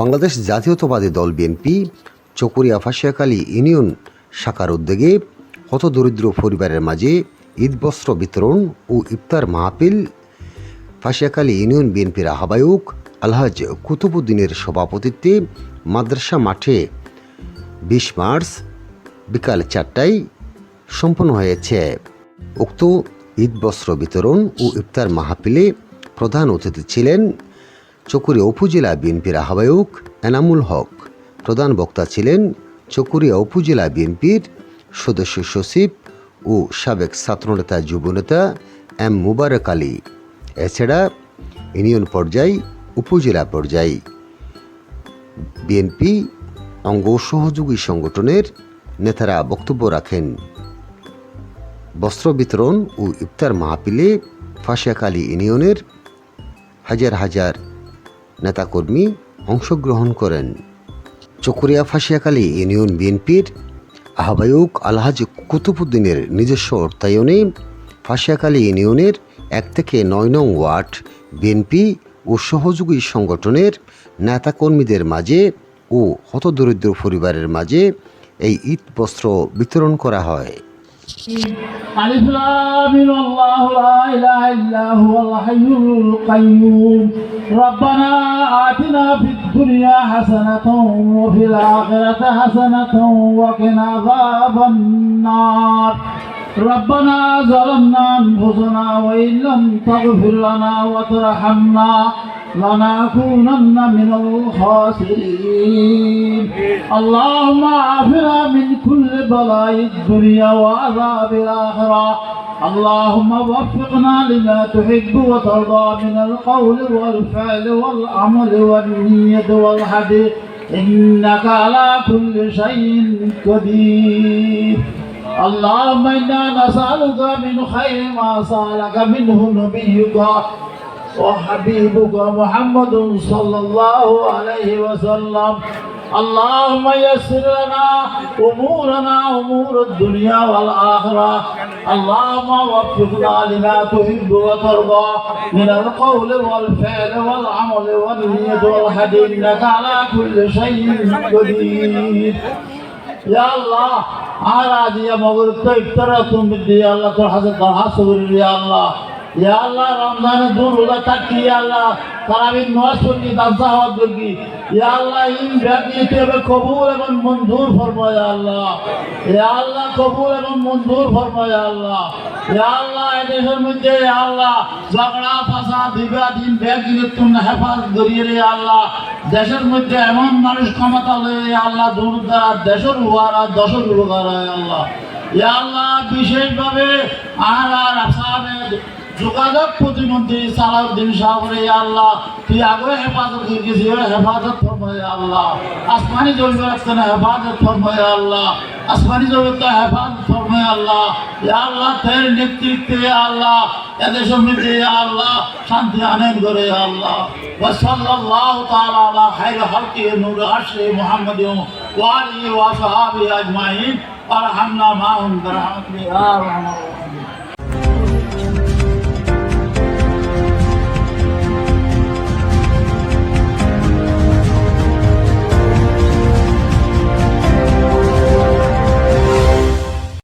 বাংলাদেশ জাতীয়তাবাদী দল BNP, Chakaria Fasiakhali union শাখার উদ্যোগে হতদরিদ্র পরিবারের মাঝে ঈদ বস্ত্র বিতরণ ও ইফতার মাহফিল। ফাঁসিয়াকালী ইউনিয়ন বিএনপির আহ্বায়ক আলহাজ কুতুবুদ্দিনের সভাপতিত্বে মাদ্রাসা মাঠে বিশ মার্চ বিকাল চারটায় সম্পন্ন হয়েছে। উক্ত ঈদ বস্ত্র বিতরণ ও ইফতার মাহফিলে প্রধান অতিথি ছিলেন চকুরিয়া উপজেলা বিএনপির আহ্বায়ক এনামুল হক। প্রধান বক্তা ছিলেন চকুরিয়া উপজেলা বিএনপির সদস্য সচিব ও সাবেক ছাত্রনেতা, যুবনেতা এম মুবারক আলী। এছাড়া ইউনিয়ন পর্যায়, উপজেলা পর্যায়। বিএনপি অঙ্গ সহযোগী সংগঠনের নেতারা বক্তব্য রাখেন। বস্ত্র বিতরণ ও ইফতার মাহফিলে ফাঁসিয়াকালী ইউনিয়নের হাজার হাজার নেতাকর্মী অংশগ্রহণ করেন। চকরিয়া ফাঁসিয়াকালী ইউনিয়ন বিএনপির আহ্বায়ক আলহাজ কুতুবুদ্দিনের নিজস্ব অর্থায়নে ফাঁসিয়াকালী ইউনিয়নের এক থেকে নয় নং ওয়ার্ড বিএনপি ও সহযোগী সংগঠনের নেতাকর্মীদের মাঝে ও হতদরিদ্র পরিবারের মাঝে এই ঈদ বস্ত্র বিতরণ করা হয়। ألف لام الله لا إله إلا هو الحي القيوم ربنا آتنا في الدنيا حسنة وفي الآخرة حسنة وقنا عذاب النار ربنا ظلمنا أنفسنا وإن لم تغفر لنا وترحمنا لنكونن من الخاسرين اللهم عافنا من بلاء الدنيا وعذاب الآخرة. اللهم وفقنا لما تحب وترضى من القول والفعل والعمل والنية والحديث إنك على كل شيء قدير. اللهم إنا نسألك من خير ما سألك منه نبيك وحبيبك محمد صلى الله عليه وسلم. اللهم يسر لنا أمورنا أمور الدنيا والآخرة. اللهم وفقنا لما تحب وترضى. من القول والفعل والعمل والنية والحديث إنك على كل شيء قدير. يا الله على يا مغرب تفترة بدي يا الله ترحز الدرحة يا الله. দেশের মধ্যে এমন মানুষ ক্ষমতা লয়ে আল্লাহ দূর দ্বারা দেশের আর দশের উপকার আল্লাহ। বিশেষভাবে আর আর যোগাযোগ প্রতিমন্ত্রী সালাউদ্দিন সাহরে আল্লাহ, তুই আগে হেফাজত হয়ে গেছি হেফাজত ফরমায় আল্লাহ। আসমানি জমির আসতেন হেফাজত ফরমায় আল্লাহ। আসমানি জমিরটা হেফাজত ফরমায় আল্লাহ। আল্লাহ ফের নেতৃত্বে আল্লাহ। এদের সমৃদ্ধি আল্লাহ, শান্তি আনেন করে আল্লাহ। ওয়াসাল্লাল্লাহু তাআলা আলা খাইর হালকি নূর আশরি মুহাম্মাদিন ওয়া আলিহি আজমাইন। আরহামনা মাহুম বিরহমাতিকা ইয়া